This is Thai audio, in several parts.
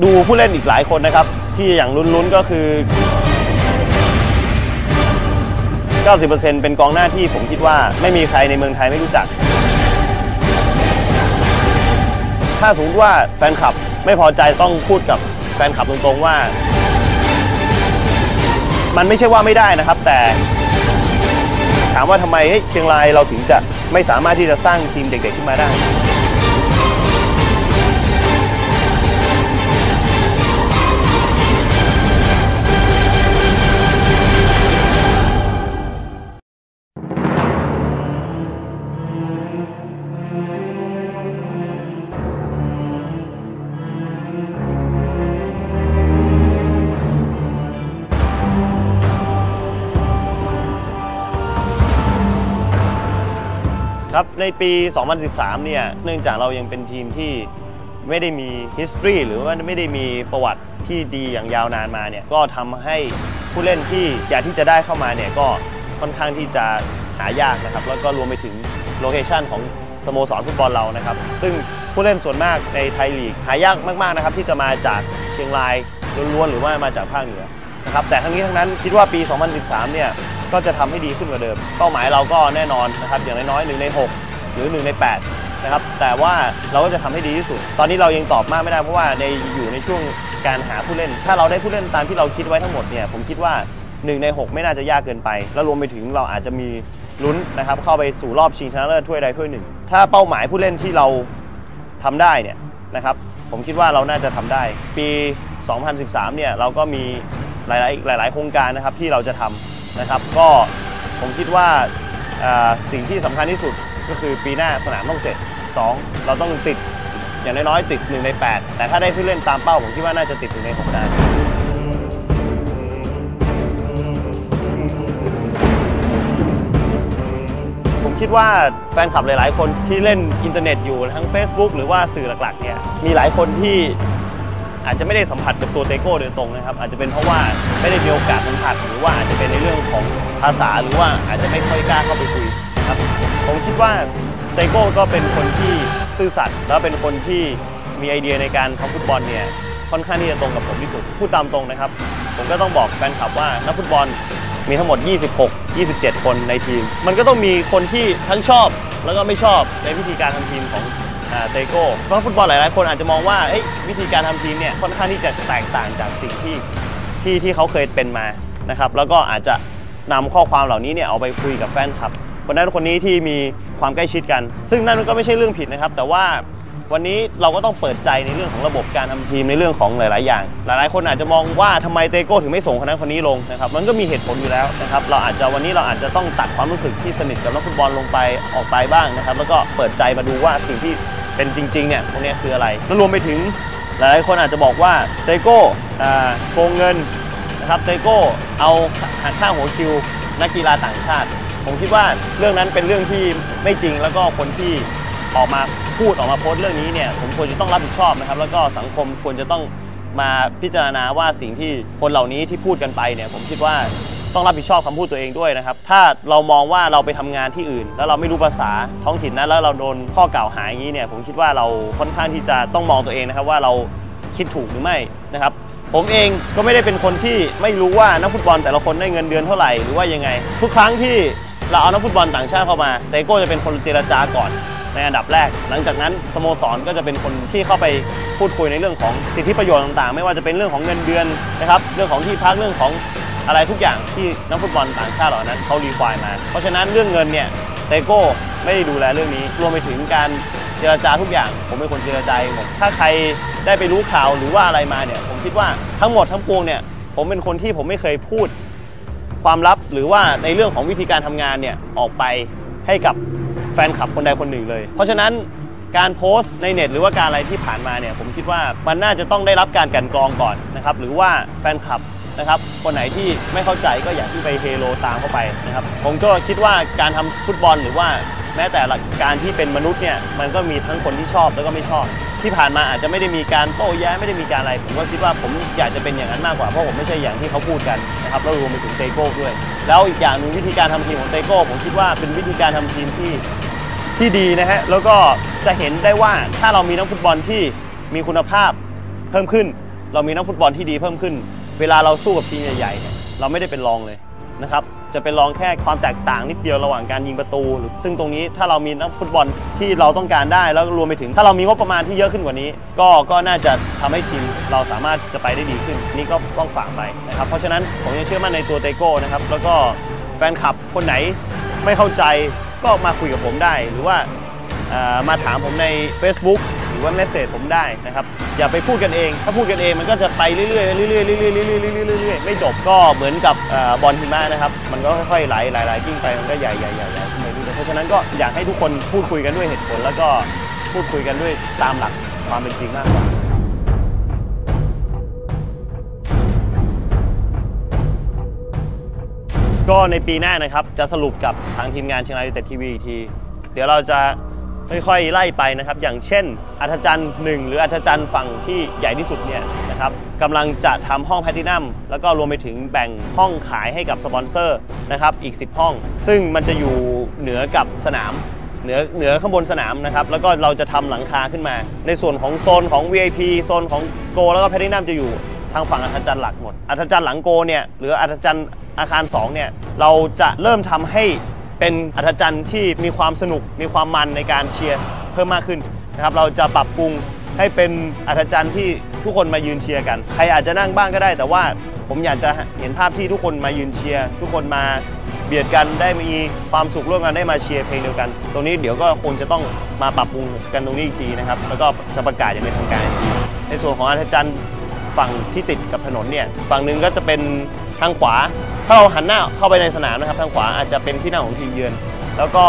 ดูผู้เล่นอีกหลายคนนะครับ ที่อย่างลุ้นๆก็คือ 90%เป็นกองหน้าที่ผมคิดว่าไม่มีใครในเมืองไทยไม่รู้จัก ถ้าสมมติว่าแฟนคลับไม่พอใจต้องพูดกับแฟนคลับตรงๆว่า มันไม่ใช่ว่าไม่ได้นะครับ แต่ ถามว่าทำไมเฮ้ยเชียงรายเราถึงจะไม่สามารถที่จะสร้างทีมเด็กๆขึ้นมาได้ ในปี 2013 เนี่ย เนื่องจากเรายังเป็นทีมที่ไม่ได้มี history หรือว่าไม่ได้มีประวัติที่ดีอย่างยาวนานมาเนี่ย ก็ทำให้ผู้เล่นที่อยากที่จะได้เข้ามาเนี่ย ก็ค่อนข้างที่จะหายากนะครับ แล้วก็รวมไปถึงโลเคชันของสโมสรฟุตบอลเรานะครับ ซึ่งผู้เล่นส่วนมากในไทยลีกหายากมากๆนะครับที่จะมาจากเชียงรายล้วนๆหรือว่ามาจากภาคเหนือนะครับแต่ทั้งนี้ทั้งนั้นคิดว่าปี 2013 เนี่ยก็จะทำให้ดีขึ้นกว่าเดิม เป้าหมายเราก็แน่นอนนะครับอย่างน้อยๆ1ใน 6 หรือ 1 ใน 8 นะครับ แต่ว่าเราก็จะทำให้ดีที่สุด ตอนนี้เรายังตอบมากไม่ได้เพราะว่าในอยู่ในช่วงการหาผู้เล่น ถ้าเราได้ผู้เล่นตามที่เราคิดไว้ทั้งหมดเนี่ยผมคิดว่า 1 ใน 6 ไม่น่าจะยากเกินไป แล้วรวมไปถึงเราอาจจะมีลุ้นนะครับเข้าไปสู่รอบชิงชนะเลิศถ้วยใดถ้วยหนึ่ง ถ้าเป้าหมายผู้เล่นที่เราทำได้เนี่ยนะครับผมคิดว่าเราน่าจะทำได้ ปี 2013 เนี่ยเราก็มีหลาย ๆ หลาย ๆ โครงการนะครับที่เราจะทำนะครับ ก็ผมคิดว่าสิ่งที่สำคัญที่สุด ก็คือปีหน้าสนามต้องเสร็จ 2 เราต้องติดอย่างน้อยๆติด1ใน 8 แต่ถ้าได้ผู้เล่นตามเป้าผมคิดว่าน่าจะติด1ใน6ได้ผมคิดว่าแฟนคลับหลาย ๆ คนที่เล่นอินเทอร์เน็ตอยู่ทั้ง Facebook หรือว่าสื่อหลัก ๆ เนี่ยมีหลายคนที่อาจจะไม่ได้สัมผัสกับตัวเตโก้โดยตรงนะครับ อาจจะเป็นเพราะว่าไม่ได้มีโอกาสสัมผัสหรือว่าอาจจะเป็นในเรื่องของภาษาหรือว่าอาจจะไม่ค่อยกล้าเข้าไปคุย ครับ ผมคิดว่าเตโก้ก็เป็นคนที่ซื่อสัตย์แล้วเป็นคนที่มีไอเดียในการทำฟุตบอลเนี่ยค่อนข้างที่จะตรงกับผมที่สุดพูดตามตรงนะครับ ผมก็ต้องบอกแฟนคลับว่านักฟุตบอลมีทั้งหมด 26 27 คนในทีม มันก็ต้องมีคนที่ทั้งชอบแล้วก็ไม่ชอบในวิธีการทำทีมของเตโก้เพราะฟุตบอลหลาย ๆ คนอาจจะมองว่าวิธีการทำทีมเนี่ยค่อนข้างที่จะแตกต่างจากสิ่งที่ที่ที่เขาเคยเป็นมานะครับ แล้วก็อาจจะนำข้อความเหล่านี้เนี่ยเอาไปคุยกับแฟนคลับ คนนั้นคนนี้ที่มีความใกล้ชิดกัน ซึ่งนั่นก็ไม่ใช่เรื่องผิดนะครับ แต่ว่าวันนี้เราก็ต้องเปิดใจในเรื่องของระบบการทำทีมในเรื่องของหลาย ๆ อย่าง หลาย ๆ คนอาจจะมองว่าทำไมเตโก้ถึงไม่ส่งคนนั้นคนนี้ลงนะครับ มันก็มีเหตุผลอยู่แล้วนะครับ เราอาจจะวันนี้เราอาจจะต้องตัดความรู้สึกที่สนิทกับนักฟุตบอลลงไปออกไปบ้างนะครับ แล้วก็เปิดใจมาดูว่าสิ่งที่เป็นจริง ๆ เนี่ยตรงนี้คืออะไร แล้วรวมไปถึงหลาย ๆ คนอาจจะบอกว่าเตโก้โกงเงินนะครับ เตโก้เอาหักค่าหัวคิวนักกีฬาต่างชาติ ผมคิดว่าเรื่องนั้นเป็นเรื่องที่ไม่จริงแล้วก็คนที่ออกมาพูดออกมาโพสต์เรื่องนี้เนี่ยผมควรจะต้องรับผิดชอบนะครับ แล้วก็สังคมควรจะต้องมาพิจารณาว่าสิ่งที่คนเหล่านี้ที่พูดกันไปเนี่ยผมคิดว่าต้องรับผิดชอบคำพูดตัวเองด้วยนะครับ ถ้าเรามองว่าเราไปทำงานที่อื่น แล้วเราไม่รู้ภาษาท้องถิ่นนั้นแล้วเราโดนข้อกล่าวหาอย่างนี้เนี่ยผมคิดว่าเราค่อนข้างที่จะต้องมองตัวเองนะครับว่าเราคิดถูกหรือไม่นะครับผมเองก็ไม่ได้เป็นคนที่ไม่รู้ว่านักฟุตบอลแต่ละคนได้เงินเดือนเท่าไหร่หรือว่ายังไง ทุกครั้งที่ เราเอานักฟุตบอลต่างชาติเข้ามาเตโก้จะเป็นคนเจรจาก่อนในอันดับแรก หลังจากนั้นสโมสรก็จะเป็นคนที่เข้าไปพูดคุยในเรื่องของสิทธิประโยชน์ต่างๆ ไม่ว่าจะเป็นเรื่องของเงินเดือนนะครับ เรื่องของที่พักเรื่องของอะไรทุกอย่างที่นักฟุตบอลต่างชาติเหล่านั้นเขารีควายมา เพราะฉะนั้นเรื่องเงินเนี่ยเตโก้ไม่ได้ดูแลเรื่องนี้ รวมไปถึงการเจรจาทุกอย่าง ผมเป็นคนเจรจาเองหมดถ้าใครได้ไปรู้ข่าวหรือว่าอะไรมาเนี่ย ผมคิดว่าทั้งหมดทั้งปวงเนี่ย ผมเป็นคนที่ผมไม่เคยพูด ความลับหรือว่าในเรื่องของวิธีการทำงานเนี่ยออกไปให้กับแฟนคลับคนใดคนหนึ่งเลย เพราะฉะนั้นการโพสต์ในเน็ตหรือว่าการอะไรที่ผ่านมาเนี่ยผมคิดว่ามันน่าจะต้องได้รับการกันกรองก่อนนะครับหรือว่าแฟนคลับนะครับคนไหนที่ไม่เข้าใจก็อย่าที่ไปเฮโลตามเข้าไปนะครับผมก็คิดว่าการทำฟุตบอลหรือว่าแม้แต่การที่เป็นมนุษย์เนี่ยมันก็มีทั้งคนที่ชอบแล้วก็ไม่ชอบ ที่ผ่านมาอาจจะไม่ได้มีการโต้แย้งไม่ได้มีการอะไรผมก็คิดว่าผมอยากจะเป็นอย่างนั้นมากกว่าเพราะผมไม่ใช่อย่างที่เขาพูดกันนะครับแล้วรวมไปถึงเตโก้ด้วย แล้วอีกอย่างหนึ่งวิธีการทำทีมของเตโก้ผมคิดว่าเป็นวิธีการทำทีมที่ที่ดีนะฮะแล้วก็จะเห็นได้ว่าถ้าเรามีนักฟุตบอลที่มีคุณภาพเพิ่มขึ้น เรามีนักฟุตบอลที่ดีเพิ่มขึ้น เวลาเราสู้กับทีมใหญ่ๆเนี่ยเราไม่ได้เป็นรองเลยนะครับ จะเป็นรองแค่ความแตกต่างนิดเดียวระหว่างการยิงประตูหรือซึ่งตรงนี้ถ้าเรามีนักฟุตบอลที่เราต้องการได้แล้วรวมไปถึง ถ้าเรามีงบประมาณที่เยอะขึ้นกว่านี้ ก็ก็น่าจะทำให้ทีมเราสามารถจะไปได้ดีขึ้น นี่ก็ต้องฝากไปนะครับเพราะฉะนั้นผมยังเชื่อมั่นในตัวเตโก้นะครับแล้วก็แฟนคลับคนไหนไม่เข้าใจก็มาคุยกับผมได้ หรือว่ามาถามผมใน Facebook รือว่าเมสเซจผมได้นะครับอย่าไปพูดกันเอง ถ้าพูดกันเองมันก็จะไปเรื่อยๆเรื่อยๆเรื่อยๆเรื่อยๆเรื่อยๆเรื่อยๆไม่จบก็เหมือนกับบอลหิมะนะครับมันก็ค่อยๆไหลไหลไหลกิ้งไปมันก็ใหญ่ใหญ่ใหญ่ใหญ่ขึ้นไปเรื่อยๆเพราะฉะนั้นก็อยากให้ทุกคนพูดคุยกันด้วยเหตุผล แล้วก็พูดคุยกันด้วยตามหลักความเป็นจริงมากกว่าก็ในปีหน้านะครับจะสรุปกับทางทีมงานเชียงรายยูไนเต็ดทีวีอีกที เดี๋ยวเราจะ ค่อยๆไล่ไปนะครับ อย่างเช่น อัธจันทร์หนึ่งหรืออัธจันทร์ฝั่งที่ใหญ่ที่สุดเนี่ยนะครับกำลังจะทำห้องแพลตินัมแล้วก็รวมไปถึงแบ่งห้องขายให้กับสปอนเซอร์นะครับอีก 10 ห้อง ซึ่งมันจะอยู่เหนือกับสนามเหนือเหนือข้างบนสนามนะครับแล้วก็เราจะทำหลังคาขึ้นมา ในส่วนของโซนของ VIP โซนของโก แล้วก็แพลตินัมจะอยู่ทางฝั่งอัธจันทร์หลักหมดอัธจันทร์หลังโกเนี่ยหรืออัธจันทร์อาคาร2เนี่ยเราจะเริ่มทำให้ เป็นอัธจันทร์ที่มีความสนุก มีความมันในการเชียร์เพิ่มมากขึ้นนะครับเราจะปรับปรุงให้เป็นอัธจันทร์ที่ทุกคนมายืนเชียร์กัน ใครอาจจะนั่งบ้างก็ได้ แต่ว่าผมอยากจะเห็นภาพที่ทุกคนมายืนเชียร์ทุกคนมาเบียดกันได้มีความสุขร่วมกันได้มาเชียร์เพลงเดียวกัน ตรงนี้เดี๋ยวก็คงจะต้องมาปรับปรุงกันตรงนี้อีกทีนะครับแล้วก็จะประกาศอย่างเป็นทางการในส่วนของอาจารย์ฝั่งที่ติดกับถนนเนี่ยฝั่งหนึ่งก็จะเป็นทางขวา ถ้าเราหันหน้าเข้าไปในสนามนะครับทางขวาอาจจะเป็นที่นั่งของทีมเยือน แล้วก็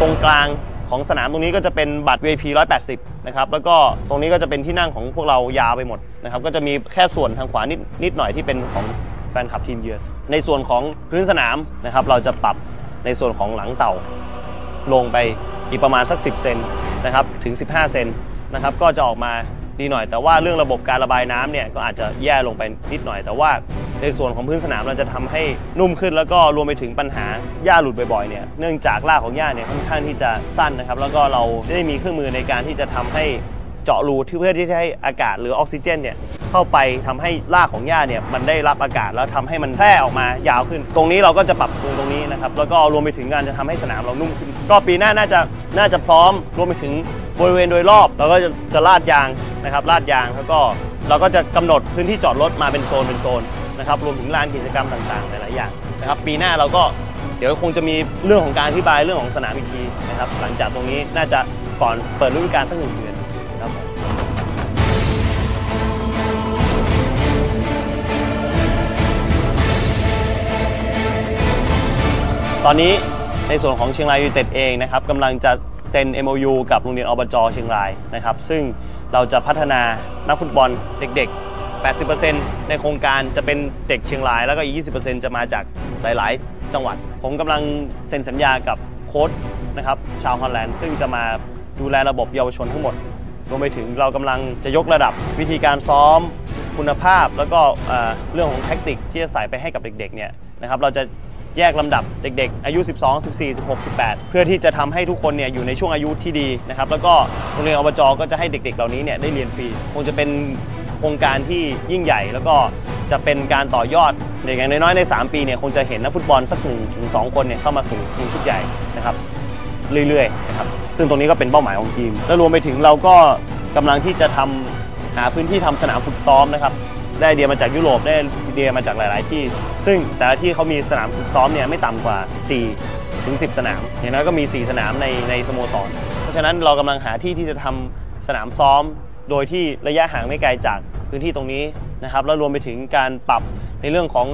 ตรงกลางของสนามตรงนี้ก็จะเป็นบัตร VIP 180 นะครับ แล้วก็ตรงนี้ก็จะเป็นที่นั่งของพวกเรายาวไปหมดนะครับ ก็จะมีแค่ส่วนทางขวานิดนิดหน่อยที่เป็นของแฟนคลับทีมเยือน ในส่วนของพื้นสนามนะครับ เราจะปรับในส่วนของหลังเต่า ลงไปอีกประมาณสัก 10 เซนนะครับถึง 15 เซนนะครับ ก็จะออกมาดีหน่อย แต่ว่าเรื่องระบบการระบายน้ำเนี่ยก็อาจจะแย่ลงไปนิดหน่อย แต่ว่า ในส่วนของพื้นสนามเราจะทำให้นุ่มขึ้น แล้วก็รวมไปถึงปัญหาหญ้าหลุดบ่อยๆเนี่ยเนื่องจากรากของหญ้าเนี่ยค่อนข้างที่จะสั้นนะครับ แล้วก็เราได้มีเครื่องมือในการที่จะทำให้เจาะรูที่เพื่อที่จะให้อากาศหรือออกซิเจนเนี่ยเข้าไปทำให้รากของหญ้าเนี่ยมันได้รับอากาศแล้วทำให้มันแพร่ออกมายาวขึ้น ตรงนี้เราก็จะปรับปรุงตรงนี้นะครับแล้วก็รวมไปถึงการจะทำให้สนามเรานุ่มขึ้น ก็ปีหน้าน่าจะน่าจะพร้อมรวมไปถึงบริเวณโดยรอบเราก็จะจะลาดยางนะครับลาดยางแล้วก็เราก็จะกำหนดพื้นที่จอดรถมาเป็นโซนเป็นโซน นะครับรวมถึงลานกิจกรรมต่างๆหลายๆอย่างนะครับปีหน้าเราก็เดี๋ยวคงจะมีเรื่องของการอธิบายเรื่องของสนามอีกทีนะครับหลังจากตรงนี้น่าจะก่อนเปิดฤดูกาลสักหนึ่งเดือนครับตอนนี้ในส่วนของเชียงรายยูไนเต็ดเองนะครับกำลังจะเซ็น MOU กับโรงเรียนอบจเชียงรายนะครับซึ่งเราจะพัฒนานักฟุตบอลเด็กๆ 80%ในโครงการจะเป็นเด็กเชียงราย แล้วก็อีก 20%จะมาจากหลาย ๆ จังหวัด ผมกำลังเซ็นสัญญากับโค้ชนะครับชาวฮอลแลนด์ซึ่งจะมาดูแลระบบเยาวชนทั้งหมดรวมไปถึงเรากำลังจะยกระดับวิธีการซ้อมคุณภาพ แล้วก็เเรื่องของแท็กติกที่จะใส่ไปให้กับเด็ก ๆ เนี่ยนะครับเราจะแยกลำดับเด็ก ๆ อายุ 12 14 16 18 เพื่อที่จะทำให้ทุกคนเนี่ยอยู่ในช่วงอายุที่ดีนะครับแล้วก็โรงเรียนอบจก็จะให้เด็ก ๆ เหล่านี้เนี่ยได้เรียนฟรีคงจะเป็น ครงการที่ยิ่งใหญ่ แล้วก็จะเป็นการต่อยอดอย่างน้อยๆใน 3 ปีเนี่ยคงจะเห็นนักฟุตบอลสักหนึ่งถึงสองคนเนี่ยเข้ามาสู่ทีมชุดใหญ่นะครับเรื่อยๆนะครับซึ่งตรงนี้ก็เป็นเป้าหมายของทีม และรวมไปถึงเราก็กำลังที่จะทำหาพื้นที่ทำสนามฝึกซ้อมนะครับได้ไอเดียมาจากยุโรปได้ไอเดียมาจากหลาย ๆ ที่ ซึ่งแต่ละที่เขามีสนามฝึกซ้อมเนี่ยไม่ต่ำกว่า 4 ถึง 10 สนาม อย่างน้อยก็มี 4 สนามในในสโมสร เพราะฉะนั้นเรากำลังหาที่ที่จะทำสนามซ้อม โดยที่ระยะห่างไม่ไกลจาก พื้นที่ตรงนี้นะครับแล้วรวมไปถึงการปรับในเรื่องของ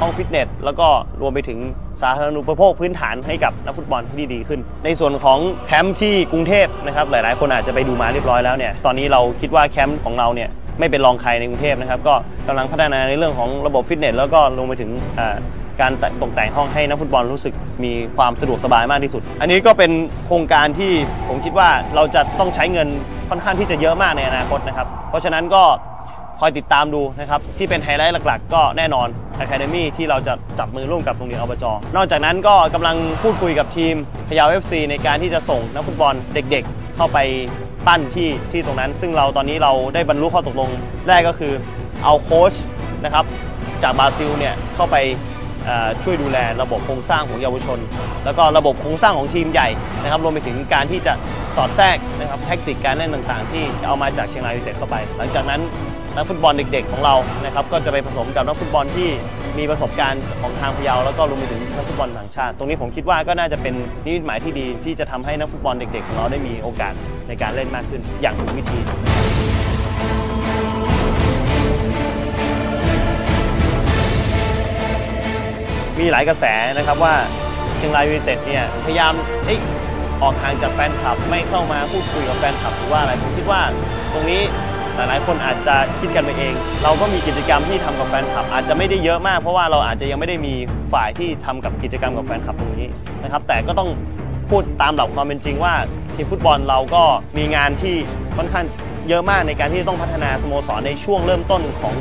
ห้องฟิตเนสแล้วก็รวมไปถึงสาธารณูปโภคพื้นฐานให้กับนักฟุตบอลที่ดีขึ้น ในส่วนของแคมป์ที่กรุงเทพนะครับหลาย ๆ คนอาจจะไปดูมาเรียบร้อยแล้วเนี่ยตอนนี้เราคิดว่าแคมป์ของเราเนี่ยไม่เป็นรองใครในกรุงเทพนะครับก็กำลังพัฒนาในเรื่องของระบบฟิตเนสแล้วก็รวมไปถึงการตกแต่งห้องให้นักฟุตบอลรู้สึกมีความสะดวกสบายมากที่สุด อันนี้ก็เป็นโครงการที่ผมคิดว่าเราจะต้องใช้เงินค่อนข้างที่จะเยอะมากในอนาคตนะครับ เพราะฉะนั้นก็ คอยติดตามดูนะครับ ที่เป็นไฮไลท์หลักๆ ก็แน่นอน Academy ที่เราจะจับมือร่วมกับโรงเรียนอบจนอกจากนั้นก็กำลังพูดคุยกับทีมพยาว FC ในการที่จะส่งนักฟุตบอลเด็กๆ เข้าไปปั้นที่ที่ตรงนั้น ซึ่งเราตอนนี้เราได้บรรลุข้อตกลงแรกก็คือเอาโค้ชนะครับจากบราซิลเนี่ยเข้าไปช่วยดูแลระบบโครงสร้างของเยาวชน แล้วก็ระบบโครงสร้างของทีมใหญ่นะครับรวมไปถึงการที่จะสอดแทรกนะครับแทคติกการเล่นต่างๆ ที่เอามาจากเชียงรายยูไนเต็ดเข้าไป หลังจากนั้น นักฟุตบอลเด็ก ๆ ของเรานะครับก็จะไปผสมกับนักฟุตบอลที่มีประสบการณ์ของทางพะเยาแล้วก็รวมไปถึงนักฟุตบอลต่างชาติ ตรงนี้ผมคิดว่าก็น่าจะเป็นนิมิตหมายที่ดี ที่จะทำให้นักฟุตบอลเด็ก ๆ ของเราได้มีโอกาสในการเล่นมากขึ้นอย่างถูกวิธีมีหลายกระแสนะครับว่าเชียงรายยูไนเต็ดเนี่ยพยายามออกห่างจากแฟนคลับไม่เข้ามาพูดคุยกับแฟนคลับหรือว่าอะไรผมคิดว่าตรงนี้ หลายๆ คนอาจจะคิดกันไปเอง เราก็มีกิจกรรมที่ทำกับแฟนคลับ อาจจะไม่ได้เยอะมาก เพราะว่าเราอาจจะยังไม่ได้มีฝ่ายที่ทำกับกิจกรรมกับแฟนคลับตรงนี้นะครับ แต่ก็ต้องพูดตามหลักความเป็นจริงว่าทีมฟุตบอลเราก็มีงานที่ค่อนข้างเยอะมากในการที่ต้องพัฒนาสโมสรในช่วงเริ่มต้นของ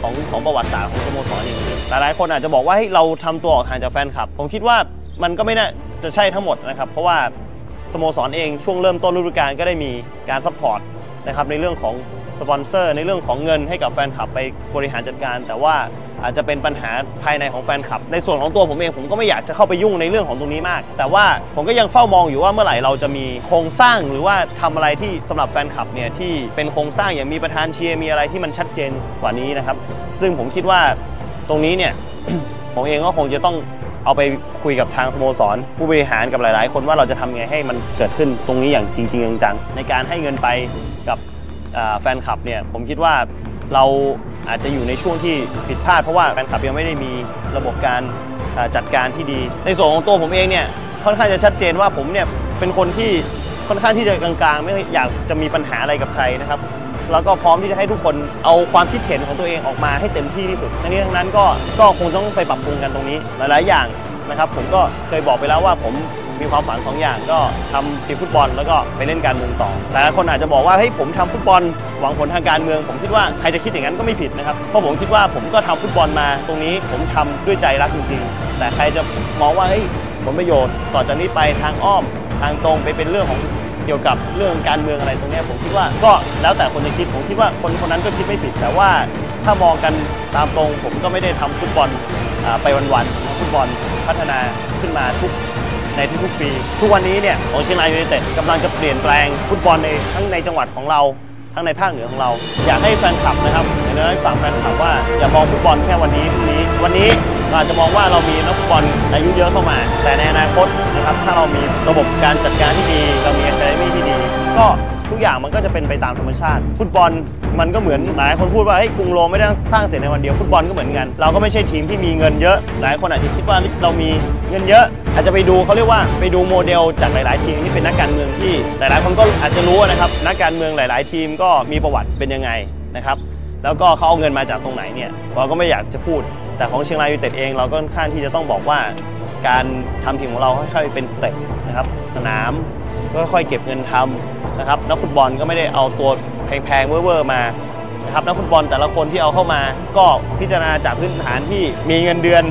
ของของประวัติศาสตร์ของสโมสรเองหลายๆคนอาจจะบอกว่าให้ยเราทำตัวออกห่างจากแฟนคลับ ผมคิดว่ามันก็ไม่น่าจะใช่ทั้งหมดนะครับ เพราะว่าสโมสรเองช่วงเริ่มต้นฤดูกาลก็ได้มีการซัพพอร์ต นะครับในเรื่องของสปอนเซอร์ในเรื่องของเงินให้กับแฟนคลับไปบริหารจัดการ แต่ว่าอาจจะเป็นปัญหาภายในของแฟนคลับ ในส่วนของตัวผมเองผมก็ไม่อยากจะเข้าไปยุ่งในเรื่องของตรงนี้มาก แต่ว่าผมก็ยังเฝ้ามองอยู่ว่าเมื่อไหร่เราจะมีโครงสร้างหรือว่าทำอะไรที่สำหรับแฟนคลับเนี่ยที่เป็นโครงสร้างอย่างมีประธานเชียร์มีอะไรที่มันชัดเจนกว่านี้นะครับ ซึ่งผมคิดว่าตรงนี้เนี่ยผมเองก็คงจะต้อง เอาไปคุยกับทางสโมสร ผู้บริหารกับหลาย ๆ คนว่าเราจะทำไงให้มันเกิดขึ้นตรงนี้อย่างจริง ๆ จังๆในการให้เงินไปกับแฟนคลับเนี่ยผมคิดว่าเราอาจจะอยู่ในช่วงที่ผิดพลาดเพราะว่าแฟนคลับยังไม่ได้มีระบบการจัดการที่ดี ในส่วนของตัวผมเองเนี่ยค่อนข้างจะชัดเจนว่าผมเนี่ยเป็นคนที่ค่อนข้างที่จะกลางๆ ไม่อยากจะมีปัญหาอะไรกับใครนะครับ แล้วก็พร้อมที่จะให้ทุกคนเอาความคิดเห็นของตัวเองออกมาให้เต็มที่ที่สุดทั้งนี้ทั้งนั้นก็ก็คงต้องไปปรับปรุงกันตรงนี้หลาย ๆ อย่างนะครับผมก็เคยบอกไปแล้วว่าผมมีความฝันสองอย่างก็ทำทีมฟุตบอล แล้วก็ไปเล่นการเมืองต่อแต่ละคนอาจจะบอกว่าเฮ้ยผมทำฟุตบอลหวังผลทางการเมือง ผมคิดว่าใครจะคิดอย่างนั้นก็ไม่ผิดนะครับเพราะผมคิดว่าผมก็ทำฟุตบอลมาตรงนี้ผมทำด้วยใจรักจริงๆแต่ใครจะมองว่าเฮ้ยผลประโยชน์ต่อจากนี้ไปทางอ้อม ทางตรงไปเป็นเรื่องของ เกี่ยวกับเรื่องการเมืองอะไรตรงนี้ผมคิดว่าก็แล้วแต่คนจะคิดผมคิดว่าคนคนนั้นก็คิดไม่ผิด แต่ว่าถ้ามองกันตามตรงผมก็ไม่ได้ทำฟุตบอลไปวันๆฟุตบอลพัฒนาขึ้นมาทุกในทุกๆปี ทุกวันนี้เนี่ยของเชียงรายยูไนเต็ดกำลังจะเปลี่ยนแปลงฟุตบอลในทั้งในจังหวัดของเรา ทั้งในภาคเหนือของเรา อยากให้แฟนคลับนะครับอยากจะให้ฟังแฟนคลับว่าอย่ามองฟุตบอลแค่วันนี้พรุ่งนี้ วันนี้เราอาจจะมองว่าเรามีนักฟุตบอลอายุเยอะเข้ามา แต่ในอนาคตนะครับถ้าเรามีระบบการจัดการที่ดีเรามี a ค a d e m y ที่ดี ก็ทุกอย่างมันก็จะเป็นไปตามธรรมชาติ ฟุตบอลมันก็เหมือนหลายคนพูดว่าเฮ้ยกรุงโรมไม่ได้สร้างเสร็จในวันเดียวฟุตบอลก็เหมือนกัน เราก็ไม่ใช่ทีมที่มีเงินเยอะ หลายคนอาจจะคิดว่าเรามีเงินเยอะ อาจจะไปดูเขาเรียกว่าไปดูโมเดลจากหลาย ๆ ทีมที่เป็นนักการเมืองที่ หลาย ๆ คนก็อาจจะรู้นะครับนักการเมืองหลาย ๆ ทีมก็มีประวัติเป็นยังไงนะครับแล้วก็เขาเอาเงินมาจากตรงไหนเนี่ยเราก็ไม่อยากจะพูด แต่ของเชียงรายยูไนเต็ดเองเราก็ค่อนข้างที่จะต้องบอกว่าการทำทีมของเราค่อยๆเป็นสเต็ปนะครับสนาม ก็ค่อยๆเก็บเงินทำนะครับนักฟุตบอลก็ไม่ได้เอาตัวแพงๆเว่อร์ๆมานะครับนักฟุตบอลแต่ละคนที่เอาเข้ามา ก็พิจารณาจากพื้นฐานที่มีเงินเดือน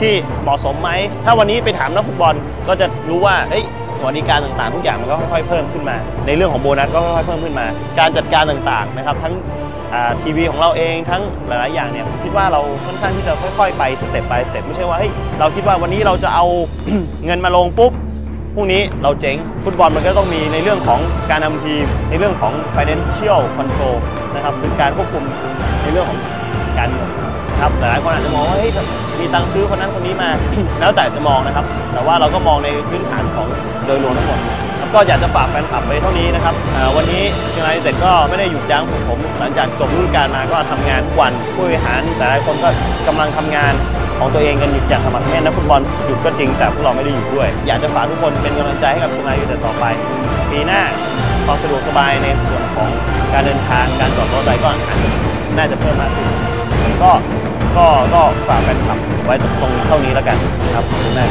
ที่เหมาะสมไหม ถ้าวันนี้ไปถามนักฟุตบอลก็จะรู้ว่าเอ้ยสวัสดิการต่างๆ ทุกอย่างมันก็ค่อยๆเพิ่มขึ้นมา ในเรื่องของโบนัสก็ค่อยๆเพิ่มขึ้นมา การจัดการต่างๆนะครับทั้งทีวีของเราเองทั้งหลายๆอย่างเนี่ยคิดว่าเราค่อนข้างที่จะค่อยๆ ไปสเต็ปไปสเต็ปไม่ใช่ว่าเฮ้ยเราคิดว่าวันนี้เราจะเอาเงินมาลงปุ๊บ พรุ่งนี้เราเจ๊งฟุตบอลมันก็ต้องมีในเรื่องของการนำทีม ในเรื่องของ financial control นะครับคือการควบคุมในเรื่องของการเงินครับหลายคนอาจจะมองว่าเฮ้ยมีตังค์ซื้อคนนั้นคนนี้มา แล้วแต่จะมองนะครับ แต่ว่าเราก็มองในพื้นฐานของโดยรวมทั้งหมดครับก็อยากจะฝากแฟนคลับไว้เท่านี้นะครับวันนี้เชียงรายยูไนเต็ดก็ไม่ได้หยุดยั้งผมหลังจากจบฤดูกาลมาก็ทำงานทุกวันผู้บริหารหลายคนก็กำลังทำงาน ของตัวเองกันหยุดอย่างสมัครแน่นนักฟุตบอลหยุดก็จริงแต่พวกเราไม่ได้หยุดด้วย อยากจะฝากทุกคนเป็นกำลังใจให้กับเชียงรายยูไนเต็ดต่อไป ปีหน้าความสะดวกสบายในส่วนของการเดินทางการจอดรถอะไรก็อาจจะน่าจะเพิ่มมากขึ้นก็ก็ก็ฝากแฟนคลับไว้ตรงเท่านี้แล้วกันครับขอบคุณมาก